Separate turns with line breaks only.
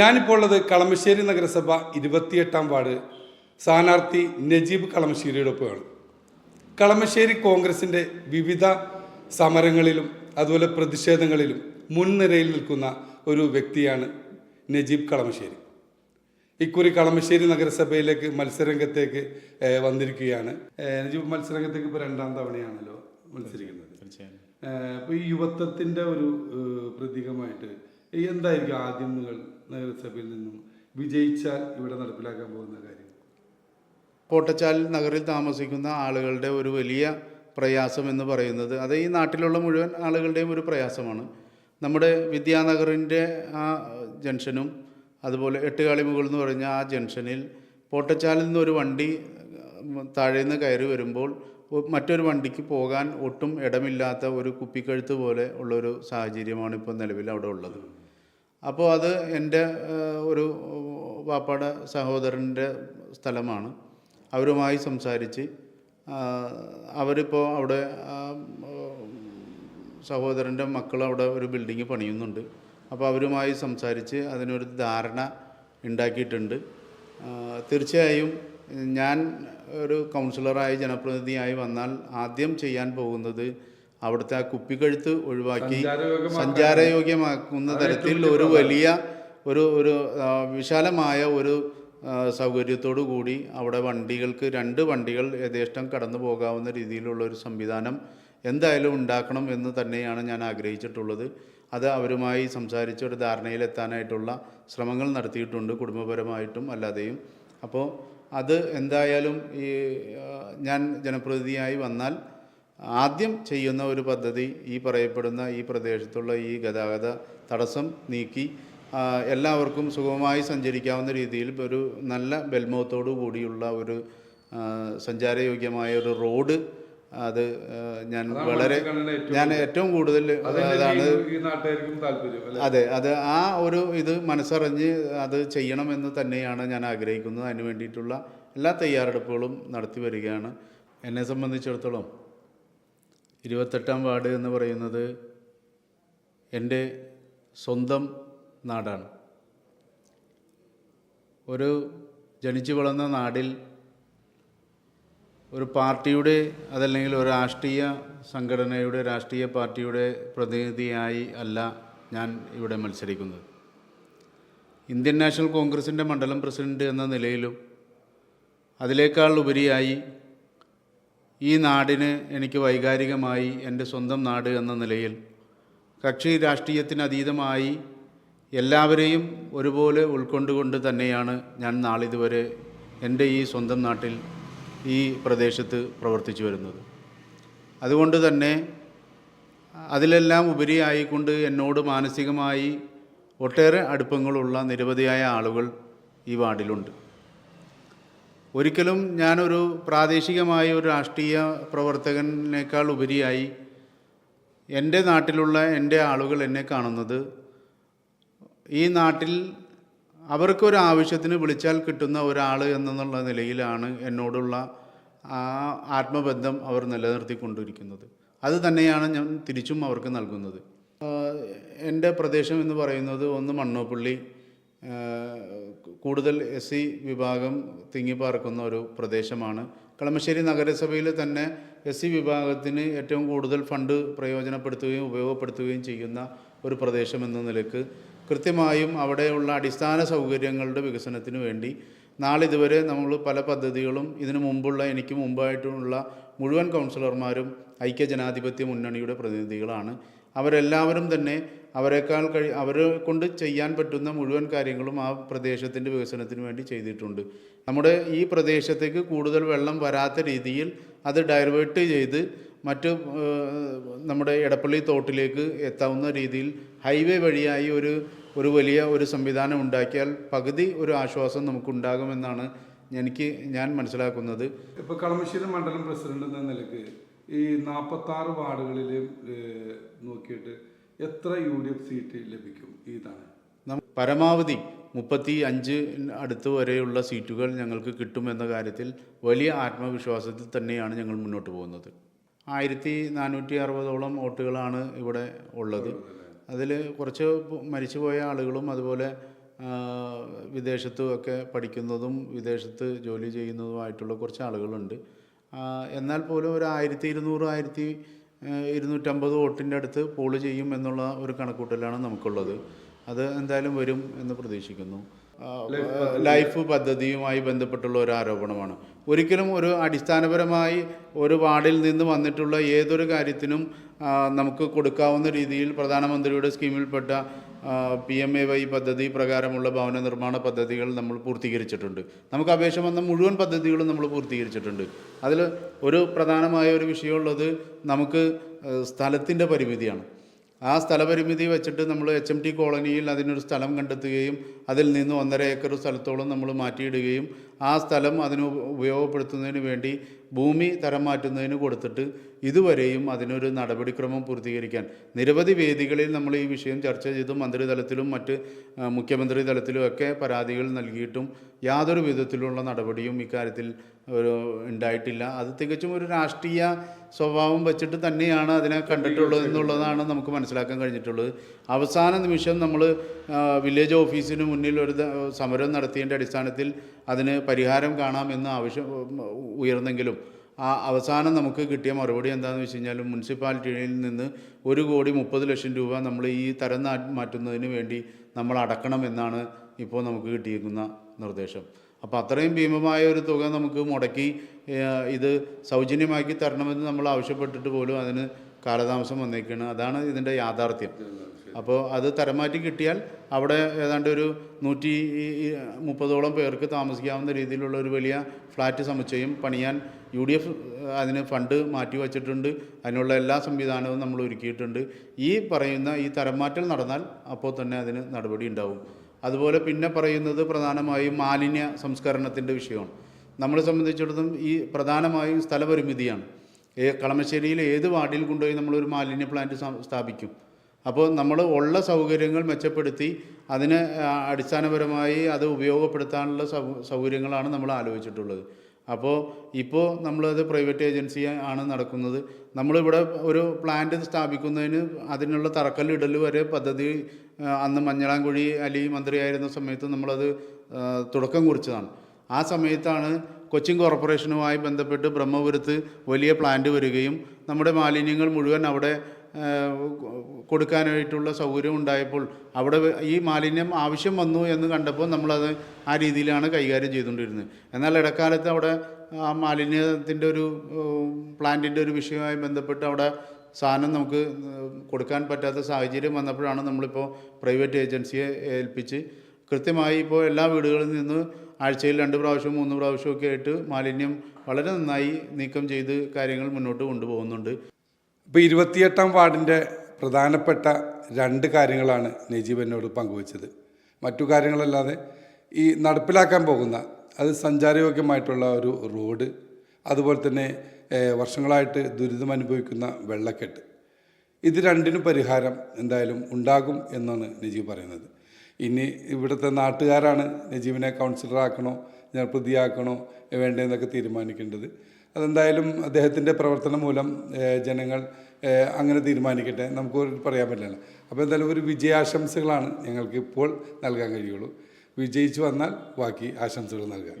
ഞാനിപ്പോൾ ഉള്ളത് കളമശ്ശേരി നഗരസഭ ഇരുപത്തിയെട്ടാം വാർഡ് സ്ഥാനാർത്ഥി നജീബ് കളമശ്ശേരിയോടൊപ്പമാണ്. കളമശ്ശേരി കോൺഗ്രസിന്റെ വിവിധ സമരങ്ങളിലും അതുപോലെ പ്രതിഷേധങ്ങളിലും മുൻനിരയിൽ നിൽക്കുന്ന ഒരു വ്യക്തിയാണ് നജീബ് കളമശ്ശേരി. ഇക്കുറി കളമശ്ശേരി നഗരസഭയിലേക്ക് മത്സരരംഗത്തേക്ക് വന്നിരിക്കുകയാണ്. നജീബ് മത്സരരംഗത്തേക്ക് ഇപ്പോൾ രണ്ടാം തവണയാണല്ലോ മത്സരിക്കുന്നത്. അപ്പോൾ ഈ യുവത്വത്തിന്റെ ഒരു പ്രതീകമായിട്ട് എന്തായിരിക്കും ആദ്യം നിങ്ങൾ നഗരസഭയിൽ നിന്നും വിജയിച്ചാൽ ഇവിടെ നടപ്പിലാക്കാൻ പോകുന്ന കാര്യം.
കോട്ടച്ചാൽ നഗറിൽ താമസിക്കുന്ന ആളുകളുടെ ഒരു വലിയ പ്രയാസം എന്ന് പറയുന്നത് അത് ഈ നാട്ടിലുള്ള മുഴുവൻ ആളുകളുടെയും ഒരു പ്രയാസമാണ്. നമ്മുടെ വിദ്യാനഗറിന്റെ ആ ജംഗ്ഷനും അതുപോലെ എട്ടുകാളിമുകൾ എന്ന് പറഞ്ഞ ആ ജംഗ്ഷനിൽ പോട്ടച്ചാലിൽ നിന്ന് ഒരു വണ്ടി താഴെ നിന്ന് കയറി വരുമ്പോൾ മറ്റൊരു വണ്ടിക്ക് പോകാൻ ഒട്ടും ഇടമില്ലാത്ത ഒരു കുപ്പിക്കഴുത്ത് പോലെ ഉള്ളൊരു സാഹചര്യമാണ് ഇപ്പോൾ നിലവിൽ അവിടെ ഉള്ളത്. അപ്പോൾ അത് എന്റെ ഒരു വാപ്പാടെ സഹോദരന്റെ സ്ഥലമാണ്. അവരുമായി സംസാരിച്ച് അവരിപ്പോൾ അവിടെ സഹോദരന്റെ മക്കൾ അവിടെ ഒരു ബിൽഡിങ് പണിയുന്നുണ്ട്. അപ്പോൾ അവരുമായി സംസാരിച്ച് അതിനൊരു ധാരണ ഉണ്ടാക്കിയിട്ടുണ്ട്. തീർച്ചയായും ഞാൻ ഒരു കൗൺസിലറായി ജനപ്രതിനിധിയായി വന്നാൽ ആദ്യം ചെയ്യാൻ പോകുന്നത് അവിടുത്തെ ആ കുപ്പിക്കഴുത്ത് ഒഴിവാക്കി സഞ്ചാരയോഗ്യമാക്കുന്ന തരത്തിൽ ഒരു വലിയ ഒരു ഒരു വിശാലമായ ഒരു സൗകര്യത്തോടു കൂടി അവിടെ വണ്ടികൾക്ക് രണ്ട് വണ്ടികൾ യഥേഷ്ടം കടന്നു പോകാവുന്ന രീതിയിലുള്ള ഒരു സംവിധാനം എന്തായാലും ഉണ്ടാക്കണം എന്ന് തന്നെയാണ് ഞാൻ ആഗ്രഹിച്ചിട്ടുള്ളത്. അത് അവരുമായി സംസാരിച്ച് ഒരു ധാരണയിലെത്താനായിട്ടുള്ള ശ്രമങ്ങൾ നടത്തിയിട്ടുണ്ട് കുടുംബപരമായിട്ടും അല്ലാതെയും. അപ്പോൾ അത് എന്തായാലും ഈ ഞാൻ ജനപ്രതിനിധിയായി വന്നാൽ ആദ്യം ചെയ്യുന്ന ഒരു പദ്ധതി ഈ പറയപ്പെടുന്ന ഈ പ്രദേശത്തുള്ള ഈ ഗതാഗത തടസ്സം നീക്കി എല്ലാവർക്കും സുഗമമായി സഞ്ചരിക്കാവുന്ന രീതിയിൽ ഒരു നല്ല ബെൽമോത്തോടു കൂടിയുള്ള ഒരു സഞ്ചാരയോഗ്യമായ ഒരു റോഡ് അത് ഞാൻ വളരെ ഞാൻ ഏറ്റവും കൂടുതൽ അതാണ് അതെ അത് ആ ഒരു ഇത് മനസ്സറിഞ്ഞ് അത് ചെയ്യണമെന്ന് തന്നെയാണ് ഞാൻ ആഗ്രഹിക്കുന്നത്. അതിന് വേണ്ടിയിട്ടുള്ള എല്ലാ തയ്യാറെടുപ്പുകളും നടത്തി വരികയാണ്. എന്നെ സംബന്ധിച്ചിടത്തോളം ഇരുപത്തെട്ടാം വാർഡ് എന്ന് പറയുന്നത് എന്റെ സ്വന്തം നാടാണ്. ഒരു ജനിച്ചു വളർന്ന നാടിൽ ഒരു പാർട്ടിയുടെ അതല്ലെങ്കിൽ ഒരു രാഷ്ട്രീയ സംഘടനയുടെ രാഷ്ട്രീയ പാർട്ടിയുടെ പ്രതിനിധിയായി അല്ല ഞാൻ ഇവിടെ മത്സരിക്കുന്നത്. ഇന്ത്യൻ നാഷണൽ കോൺഗ്രസിന്റെ മണ്ഡലം പ്രസിഡന്റ് എന്ന നിലയിലും അതിനേക്കാൾ ഉപരിയായി ഈ നാടിന് എനിക്ക് വൈകാരികമായി എന്റെ സ്വന്തം നാട് എന്ന നിലയിൽ കക്ഷി രാഷ്ട്രീയത്തിനതീതമായി എല്ലാവരെയും ഒരുപോലെ ഉൾക്കൊണ്ടുകൊണ്ട് തന്നെയാണ് ഞാൻ നാളിതുവരെ എന്റെ ഈ സ്വന്തം നാട്ടിൽ ഈ പ്രദേശത്ത് പ്രവർത്തിച്ചു വരുന്നത്. അതുകൊണ്ട് തന്നെ അതിലെല്ലാം ഉപരിയായിക്കൊണ്ട് എന്നോട് മാനസികമായി ഒട്ടേറെ അടുപ്പങ്ങളുള്ള നിരവധിയായ ആളുകൾ ഈ വാർഡിലുണ്ട്. ഒരിക്കലും ഞാനൊരു പ്രാദേശികമായ ഒരു രാഷ്ട്രീയ പ്രവർത്തകനേക്കാൾ ഉപരിയായി എന്റെ നാട്ടിലുള്ള എന്റെ ആളുകൾ എന്നെ കാണുന്നത് ഈ നാട്ടിൽ അവർക്കൊരു ആവശ്യത്തിന് വിളിച്ചാൽ കിട്ടുന്ന ഒരാൾ എന്നുള്ള നിലയിലാണ് എന്നോടുള്ള ആ ആത്മബന്ധം അവർ നിലനിർത്തിക്കൊണ്ടിരിക്കുന്നത്. അത് തന്നെയാണ് ഞാൻ തിരിച്ചും അവർക്ക് നൽകുന്നത്. എന്റെ പ്രദേശം എന്ന് പറയുന്നത് ഒന്ന് മണ്ണോപ്പള്ളി കൂടുതൽ എസ് സി വിഭാഗം തിങ്ങിപ്പാർക്കുന്ന ഒരു പ്രദേശമാണ്. കളമശ്ശേരി നഗരസഭയിൽ തന്നെ എസ് സി വിഭാഗത്തിന് ഏറ്റവും കൂടുതൽ ഫണ്ട് പ്രയോജനപ്പെടുത്തുകയും ഉപയോഗപ്പെടുത്തുകയും ചെയ്യുന്ന ഒരു പ്രദേശം എന്ന നിലയ്ക്ക്. കൃത്യമായും അവിടെയുള്ള അടിസ്ഥാന സൗകര്യങ്ങളുടെ വികസനത്തിന് വേണ്ടി നാളിതുവരെ നമ്മൾ പല പദ്ധതികളും ഇതിനു മുമ്പുള്ള എനിക്ക് മുമ്പായിട്ടുള്ള മുഴുവൻ കൗൺസിലർമാരും ഐക്യ ജനാധിപത്യ മുന്നണിയുടെ പ്രതിനിധികളാണ്. അവരെല്ലാവരും തന്നെ അവരെക്കാൾ കഴി അവരെ കൊണ്ട് ചെയ്യാൻ പറ്റുന്ന മുഴുവൻ കാര്യങ്ങളും ആ പ്രദേശത്തിന്റെ വികസനത്തിന് വേണ്ടി ചെയ്തിട്ടുണ്ട്. നമ്മുടെ ഈ പ്രദേശത്തേക്ക് കൂടുതൽ വെള്ളം വരാത്ത രീതിയിൽ അത് ഡൈവേർട്ട് ചെയ്ത് മറ്റ് നമ്മുടെ എടപ്പള്ളി തോട്ടിലേക്ക് എത്താവുന്ന രീതിയിൽ ഹൈവേ വഴിയായി ഒരു ഒരു വലിയ ഒരു സംവിധാനം ഉണ്ടാക്കിയാൽ പകുതി ഒരു ആശ്വാസം നമുക്കുണ്ടാകുമെന്നാണ് എനിക്ക് ഞാൻ മനസ്സിലാക്കുന്നത്.
ഇപ്പോൾ കളമശ്ശേരി മണ്ഡലം പ്രസിഡന്റ് എന്ന നിലയ്ക്ക് ഈ നാൽപ്പത്തി ആറ് വാർഡുകളിലും നോക്കിയിട്ട് എത്ര യു ഡി എഫ് സീറ്റ് ലഭിക്കും ഇതാണ്.
പരമാവധി മുപ്പത്തി അഞ്ച് അടുത്ത് വരെയുള്ള സീറ്റുകൾ ഞങ്ങൾക്ക് കിട്ടുമെന്ന കാര്യത്തിൽ വലിയ ആത്മവിശ്വാസത്തിൽ തന്നെയാണ് ഞങ്ങൾ മുന്നോട്ട് പോകുന്നത്. ആയിരത്തി നാനൂറ്റി അറുപതോളം വോട്ടുകളാണ് ഇവിടെ ഉള്ളത്. അതിൽ കുറച്ച് മരിച്ചുപോയ ആളുകളും അതുപോലെ വിദേശത്തും ഒക്കെ പഠിക്കുന്നതും വിദേശത്ത് ജോലി ചെയ്യുന്നതുമായിട്ടുള്ള കുറച്ച് ആളുകളുണ്ട്. എന്നാൽ പോലും ഒരു ആയിരത്തി ഇരുന്നൂറ് ആയിരത്തി ഇരുന്നൂറ്റമ്പത് വോട്ടിന്റെ അടുത്ത് പോൾ ചെയ്യും എന്നുള്ള ഒരു കണക്കുകൂട്ടലാണ് നമുക്കുള്ളത്. അത് എന്തായാലും വരും എന്ന് പ്രതീക്ഷിക്കുന്നു. ലൈഫ് പദ്ധതിയുമായി ബന്ധപ്പെട്ടുള്ള ഒരു ആരോപണമാണ്. ഒരിക്കലും ഒരു അടിസ്ഥാനപരമായി ഒരു വാർഡിൽ നിന്ന് വന്നിട്ടുള്ള ഏതൊരു കാര്യത്തിനും നമുക്ക് കൊടുക്കാവുന്ന രീതിയിൽ പ്രധാനമന്ത്രിയുടെ സ്കീമിൽപ്പെട്ട പി എം എ വൈ പദ്ധതി പ്രകാരമുള്ള ഭവന നിർമ്മാണ പദ്ധതികൾ നമ്മൾ പൂർത്തീകരിച്ചിട്ടുണ്ട്. നമുക്ക് അപേക്ഷ വന്ന മുഴുവൻ പദ്ധതികളും നമ്മൾ പൂർത്തീകരിച്ചിട്ടുണ്ട്. അതിൽ ഒരു പ്രധാനമായ ഒരു വിഷയമുള്ളത് നമുക്ക് സ്ഥലത്തിന്റെ പരിമിതിയാണ്. ആ സ്ഥലപരിമിതി വെച്ചിട്ട് നമ്മൾ എച്ച് എം ടി കോളനിയിൽ അതിനൊരു സ്ഥലം കണ്ടെത്തുകയും അതിൽ നിന്ന് ഒന്നര ഏക്കർ സ്ഥലത്തോളം നമ്മൾ മാറ്റിയിടുകയും ആ സ്ഥലം അതിന് ഉപയോഗപ്പെടുത്തുന്നതിന് വേണ്ടി ഭൂമി തരം മാറ്റുന്നതിന് കൊടുത്തിട്ട് ഇതുവരെയും അതിനൊരു നടപടിക്രമം പൂർത്തീകരിക്കാൻ. നിരവധി വേദികളിൽ നമ്മൾ ഈ വിഷയം ചർച്ച ചെയ്തു മന്ത്രിതലത്തിലും മറ്റ് മുഖ്യമന്ത്രി തലത്തിലും ഒക്കെ പരാതികൾ നൽകിയിട്ടും യാതൊരു വിധത്തിലുള്ള നടപടിയും ഇക്കാര്യത്തിൽ ഒരു ഉണ്ടായിട്ടില്ല. അത് തികച്ചും ഒരു രാഷ്ട്രീയ സ്വഭാവം വെച്ചിട്ട് തന്നെയാണ് അതിനെ കണ്ടിട്ടുള്ളത് എന്നുള്ളതാണ് നമുക്ക് മനസ്സിലാക്കാൻ കഴിഞ്ഞിട്ടുള്ളത്. അവസാന നിമിഷം നമ്മൾ വില്ലേജ് ഓഫീസിന് മുന്നിൽ ഒരു സമരം നടത്തിയതിന്റെ അടിസ്ഥാനത്തിൽ അതിന് പരിഹാരം കാണാമെന്ന് ആവശ്യം ഉയർന്നെങ്കിലും ആ അവസാനം നമുക്ക് കിട്ടിയ മറുപടി എന്താണെന്ന് വെച്ച് കഴിഞ്ഞാൽ മുനിസിപ്പാലിറ്റിയിൽ നിന്ന് ഒരു കോടി മുപ്പത് ലക്ഷം രൂപ നമ്മൾ ഈ തരം മാറ്റുന്നതിന് വേണ്ടി നമ്മൾ അടക്കണം എന്നാണ് ഇപ്പോൾ നമുക്ക് കിട്ടിയിരിക്കുന്ന നിർദ്ദേശം. അപ്പോൾ അത്രയും ഭീമമായ ഒരു തുക നമുക്ക് മുടക്കി ഇത് സൗജന്യമാക്കി തരണമെന്ന് നമ്മൾ ആവശ്യപ്പെട്ടിട്ട് പോലും അതിന് കാലതാമസം വന്നേക്കാണ്. അതാണ് ഇതിന്റെ യാഥാർത്ഥ്യം. അപ്പോൾ അത് തരമാറ്റി കിട്ടിയാൽ അവിടെ ഏതാണ്ട് ഒരു നൂറ്റി മുപ്പതോളം പേർക്ക് താമസിക്കാവുന്ന രീതിയിലുള്ള ഒരു വലിയ ഫ്ലാറ്റ് സമുച്ചയം പണിയാൻ യു ഡി എഫ് അതിന് ഫണ്ട് മാറ്റി വച്ചിട്ടുണ്ട്. അതിനുള്ള എല്ലാ സംവിധാനവും നമ്മൾ ഒരുക്കിയിട്ടുണ്ട്. ഈ പറയുന്ന ഈ തരംമാറ്റൽ നടന്നാൽ അപ്പോൾ തന്നെ അതിന് നടപടി ഉണ്ടാവും. അതുപോലെ പിന്നെ പറയുന്നത് പ്രധാനമായും മാലിന്യ സംസ്കരണത്തിന്റെ വിഷയമാണ്. നമ്മളെ സംബന്ധിച്ചിടത്തോളം ഈ പ്രധാനമായും സ്ഥലപരിമിതിയാണ്. കളമശ്ശേരിയിൽ ഏത് വാർഡിൽ കൊണ്ടുപോയി നമ്മളൊരു മാലിന്യ പ്ലാന്റ് സ്ഥാപിക്കും? അപ്പോൾ നമ്മൾ ഉള്ള സൗകര്യങ്ങൾ മെച്ചപ്പെടുത്തി അതിന് അടിസ്ഥാനപരമായി അത് ഉപയോഗപ്പെടുത്താനുള്ള സൗകര്യങ്ങളാണ് നമ്മൾ ആലോചിച്ചിട്ടുള്ളത്. അപ്പോൾ ഇപ്പോൾ നമ്മളത് പ്രൈവറ്റ് ഏജൻസി ആണ് നടക്കുന്നത്. നമ്മളിവിടെ ഒരു പ്ലാന്റ് സ്ഥാപിക്കുന്നതിന് അതിനുള്ള തറക്കല്ലിടൽ വരെ പദ്ധതി അന്ന് മഞ്ഞളാംകുഴി അലി മന്ത്രിയായിരുന്ന സമയത്ത് നമ്മളത് തുടക്കം കുറിച്ചതാണ്. ആ സമയത്താണ് കൊച്ചിൻ കോർപ്പറേഷനുമായി ബന്ധപ്പെട്ട് ബ്രഹ്മപുരത്ത് വലിയ പ്ലാന്റ് വരികയും നമ്മുടെ മാലിന്യങ്ങൾ മുഴുവൻ അവിടെ കൊടുക്കാനായിട്ടുള്ള സൗകര്യം ഉണ്ടായപ്പോൾ അവിടെ ഈ മാലിന്യം ആവശ്യം വന്നു എന്ന് കണ്ടപ്പോൾ നമ്മളത് ആ രീതിയിലാണ് കൈകാര്യം ചെയ്തുകൊണ്ടിരുന്നത്. എന്നാൽ ഇടക്കാലത്ത് അവിടെ ആ മാലിന്യത്തിന്റെ ഒരു പ്ലാന്റിന്റെ ഒരു വിഷയവുമായി ബന്ധപ്പെട്ട് അവിടെ സാധനം നമുക്ക് കൊടുക്കാൻ പറ്റാത്ത സാഹചര്യം വന്നപ്പോഴാണ് നമ്മളിപ്പോൾ പ്രൈവറ്റ് ഏജൻസിയെ ഏൽപ്പിച്ച് കൃത്യമായി ഇപ്പോൾ എല്ലാ വീടുകളിൽ നിന്ന് ആഴ്ചയിൽ രണ്ട് പ്രാവശ്യവും മൂന്ന് പ്രാവശ്യവും ഒക്കെ ആയിട്ട് മാലിന്യം വളരെ നന്നായി നീക്കം ചെയ്ത് കാര്യങ്ങൾ മുന്നോട്ട് കൊണ്ടുപോകുന്നുണ്ട്.
ഇപ്പോൾ ഇരുപത്തിയെട്ടാം വാർഡിന്റെ പ്രധാനപ്പെട്ട രണ്ട് കാര്യങ്ങളാണ് നജീബ് എന്നോട് പങ്കുവച്ചത്. മറ്റു കാര്യങ്ങളല്ലാതെ ഈ നടപ്പിലാക്കാൻ പോകുന്ന അത് സഞ്ചാരയോഗ്യമായിട്ടുള്ള ഒരു റോഡ് അതുപോലെ തന്നെ വർഷങ്ങളായിട്ട് ദുരിതം അനുഭവിക്കുന്ന വെള്ളക്കെട്ട്. ഇത് രണ്ടിനും പരിഹാരം എന്തായാലും ഉണ്ടാകും എന്നാണ് നജീബ് പറയുന്നത്. ഇനി ഇവിടുത്തെ നാട്ടുകാരാണ് നജീബിനെ കൗൺസിലറാക്കണോ ആക്കണോ ജനപ്രതിയാക്കണോ വേണ്ടതെന്നൊക്കെ തീരുമാനിക്കേണ്ടത്. അതെന്തായാലും അദ്ദേഹത്തിന്റെ പ്രവർത്തനം മൂലം ജനങ്ങൾ അങ്ങനെ തീരുമാനിക്കട്ടെ. നമുക്ക് ഒരു പറയാൻ പറ്റില്ല അപ്പോൾ എന്തായാലും ഒരു വിജയാശംസകളാണ് ഞങ്ങൾക്ക് ഇപ്പോൾ നൽകാൻ കഴിയുള്ളൂ. വിജയിച്ചു വന്നാൽ ബാക്കി ആശംസകൾ നൽകാം.